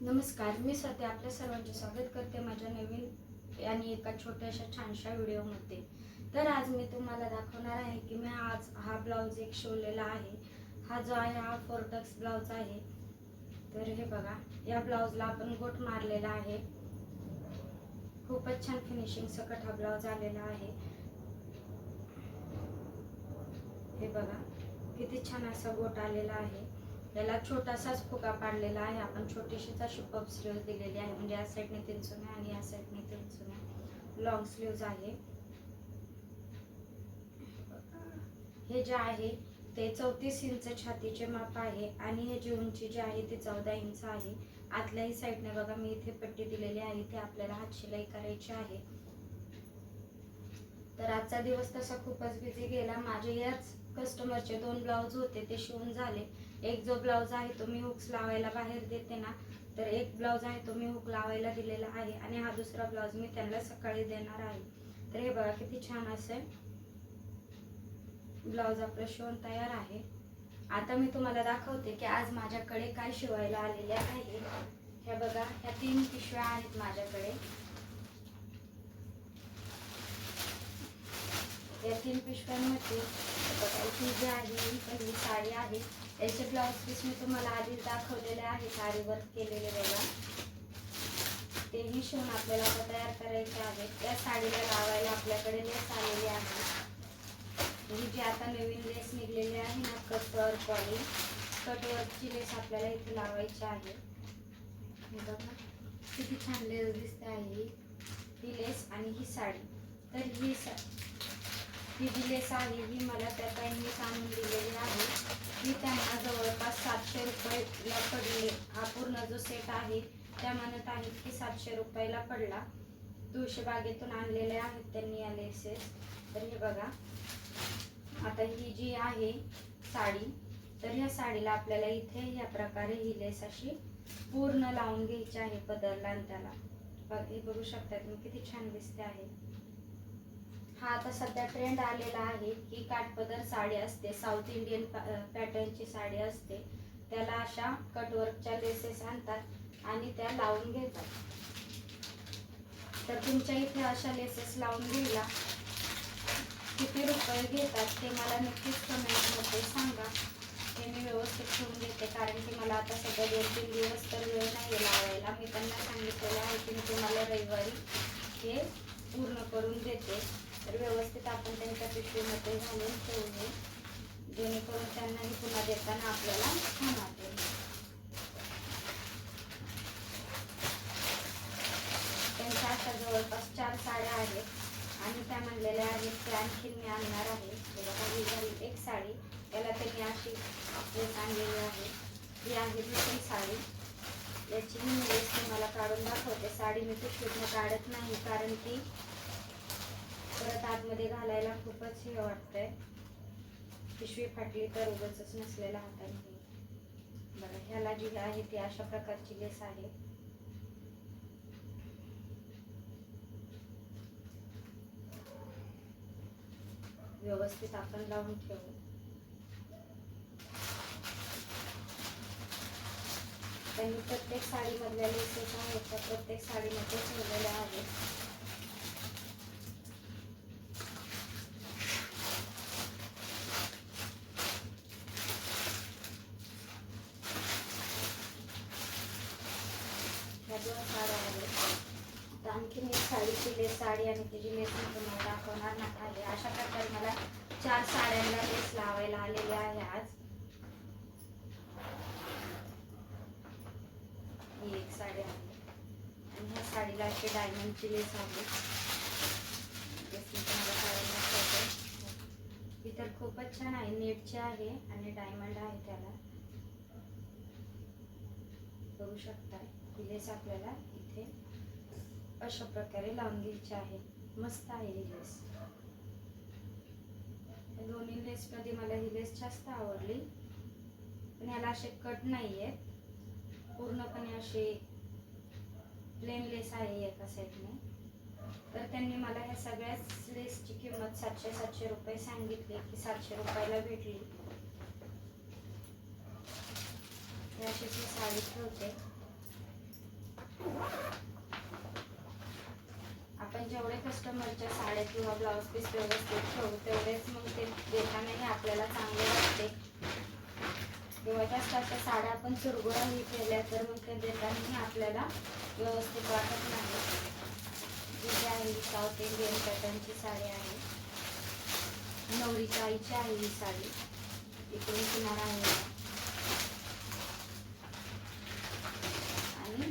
नमस्कार मी सध्या आपल्या सर्वांचे स्वागत करते माझ्या नवीन आणि एका छोट्याशा छानशा व्हिडिओमध्ये. तर आज मी तुम्हाला दाखवणार आहे की मी आज हा ब्लाऊज एक शिवलेला आहे. हा जो आहे हा फोरटक्स ब्लाऊज आहे. तर हे बघा या ब्लाऊजला आपण गोट मारलेला आहे. खूपच छान फिनिशिंग सकट हा ब्लाऊज आलेला आहे. हे बघा किती छान असा गोट आलेला आहे. याला छोटासाच फुगा पाडलेला आहे. आपण छोटीशीच अशी पप स्लीव्ह दिलेली आहे. म्हणजे या साईडने तीन चुन्या आणि या साईडने तीन चुन्या. लॉंग स्लीव्ज आहे. हे जे आहे ते चौतीस इंच छातीचे माप आहे आणि हे जी उंची जी आहे ती चौदा इंच आहे. आतल्याही साईडने बघा मी इथे पट्टी दिलेली आहे. इथे आपल्याला हात शिलाई करायची आहे. तर आजचा दिवस तसा खूपच बिझी गेला. माझे याच कस्टमरचे दोन ब्लाऊज होते ते शिवून झाले. एक जो ब्लाऊज आहे तो मी हुक्स लावायला बाहेर देते ना तर एक ब्लाऊज आहे तो मी हुक लावायला दिलेला आहे आणि हा दुसरा ब्लाऊज मी त्यांना सकाळी देणार आहे. तर हे बघा किती छान असेल ब्लाऊज आपलं शिवून तयार आहे. आता मी तुम्हाला दाखवते की आज माझ्याकडे काय शिवायला आलेले आहे. हे बघा ह्या तीन पिशव्या आहेत माझ्याकडे. या तीन पिशव्यांमध्ये बघा ही जी आहे ही पहिली साडी आहे. याचे ब्लाऊज पीस मी तुम्हाला आधीच दाखवलेले आहेत साडी वर्क केलेले बघा. तेही शिवून आपल्याला आता तयार करायचे आहे. या साडीला लावायला आपल्याकडे लेस आलेली आहे. ही जी आता नवीन लेस निघलेली आहे ना कटवर पॉली कटवरची लेस आपल्याला इथे लावायची आहे. बघा किती छान लेस दिसते आहे. ही ही लेस आणि ही साडी. तर ही सा ही दिलेस आहे ही मला त्या ताईंनी सांगून दिलेली आहे. ही त्यांना जवळपास सातशे रुपयाला पडले हा पूर्ण जो सेट आहे त्या म्हणत आहेत की सातशे रुपयाला पडला. तुळशीबागेतून आणलेले आहेत त्यांनी या लेसेस तर हे बघा. आता ही जी आहे साडी तर ह्या साडीला आपल्याला इथे या प्रकारे ही लेस अशी पूर्ण लावून घ्यायची आहे पदरला आणि त्याला. हे बघू शकता तुम्ही किती छान दिसते आहे. हा आता सध्या ट्रेंड आलेला आहे की काठपदर साडी असते साऊथ इंडियन पॅटर्नची साडी असते. त्याला अशा कटवर्कच्या लेसेस आणतात आणि त्या लावून घेतात. तर तुमच्या इथे अशा लेसेस लावून घ्यायला किती रुपये घेतात ते मला नक्कीच कमेंटमध्ये सांगा. हे मी व्यवस्थित ठेवून घेते कारण की मला आता सध्या दोन तीन दिवस तर वेळ नाही लावायला. मी त्यांना सांगितलेलं आहे की मी तुम्हाला रविवारी हे पूर्ण करून देते. तर व्यवस्थित आपण त्यांच्या पिशवीमध्ये घालून ठेवूया जेणेकरून त्यांनाही पुन्हा देताना आपल्याला छान वाटेल त्यांच्या आता जवळपास चार साड्या आहेत आणि त्या म्हणलेल्या आहेत की आणखी मी आणणार आहे. बघा झाली एक साडी. त्याला त्यांनी अशी आणलेली आहे. ही आहे दुसरी साडी. याची मी मला तुम्हाला काढून दाखवते. साडी मी पिशवीतनं काढत नाही कारण की परत आतमध्ये घालायला खूपच हे वाटतंय. पिशवी फाटली तर उगच नसलेला हाताने. बघा ह्याला जी आहे ती अशा प्रकारची लेस आहे. व्यवस्थित आपण लावून ठेवू. त्यांनी प्रत्येक साडीमधल्या लेसेस आहेत त्या प्रत्येक साडीमध्ये ठेवलेल्या आहेत ह्या दोन साड्या आहेत तर आणखीन त्याची लेस साडी आणि त्याची लेस मी तुम्हाला दाखवणार नाही आले. अशा प्रकारे मला चार साड्यांना लेस लावायला आलेले आहे आज. ही एक साडी आहे. आणि ह्या साडीला अशी डायमंडची लेस आहे. लेस मी तुम्हाला दाखवते. ही तर खूपच छान आहे. नेटची आहे आणि डायमंड आहे त्याला. बघू शकता. ही लेस आपल्याला इथे अशा प्रकारे लावून घ्यायची आहे. मस्त आहे ही लेस या दोन्ही लेसमध्ये मला ही लेस जास्त आवडली. पण याला असे कट नाही आहेत पूर्णपणे असे प्लेन लेस आहे एका साईडने तर त्यांनी मला ह्या सगळ्याच लेसची किंमत सातशे सातशे रुपये सांगितली की सातशे रुपयाला भेटली. अशी ती साडी ठेवते. आपण जेवढे कस्टमरच्या साड्या किंवा ब्लाऊज पीस व्यवस्थित ठेवू तेवढेच मग ते देतानाही आपल्याला चांगले वाटते. किंवा जास्त आता साड्या आपण चुरगुळाही केल्या तर मग ते देतानाही आपल्याला व्यवस्थित वाटत नाही. जी आहे ही साऊथ इंडियन पॅटर्नची साडी आहे. नवरीच्या आईची आहे ही साडी. इकडून किनारा आहे. आणि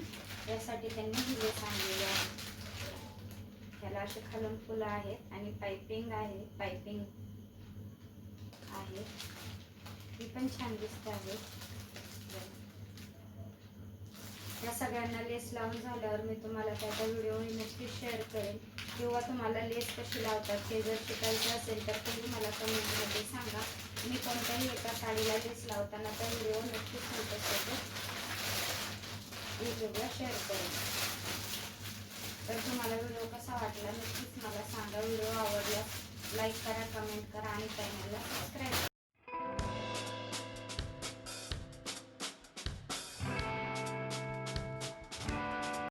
यासाठी त्यांनी ही सांगलेले त्याला असे खालून फुलं आहेत आणि पायपिंग आहे पायपिंग आहे. ही पण छान दिसत आहे. या सगळ्यांना लेस लावून झाल्यावर मी तुम्हाला त्याचा व्हिडिओ नक्की शेअर करेन. किंवा तुम्हाला लेस कशी लावतात ते जर शिकायचं असेल तर तुम्ही मला कमेंटमध्ये सांगा. मी कोणत्याही एका साडीला लेस लावताना त्या व्हिडिओ नक्कीच तुमच्यासोबत यूट्यूबला शेअर करेन. तर तुम्हाला व्हिडिओ कसा वाटला नक्कीच मला सांगा. व्हिडिओ आवडला लाईक करा कमेंट करा आणि चॅनलला सबस्क्राईब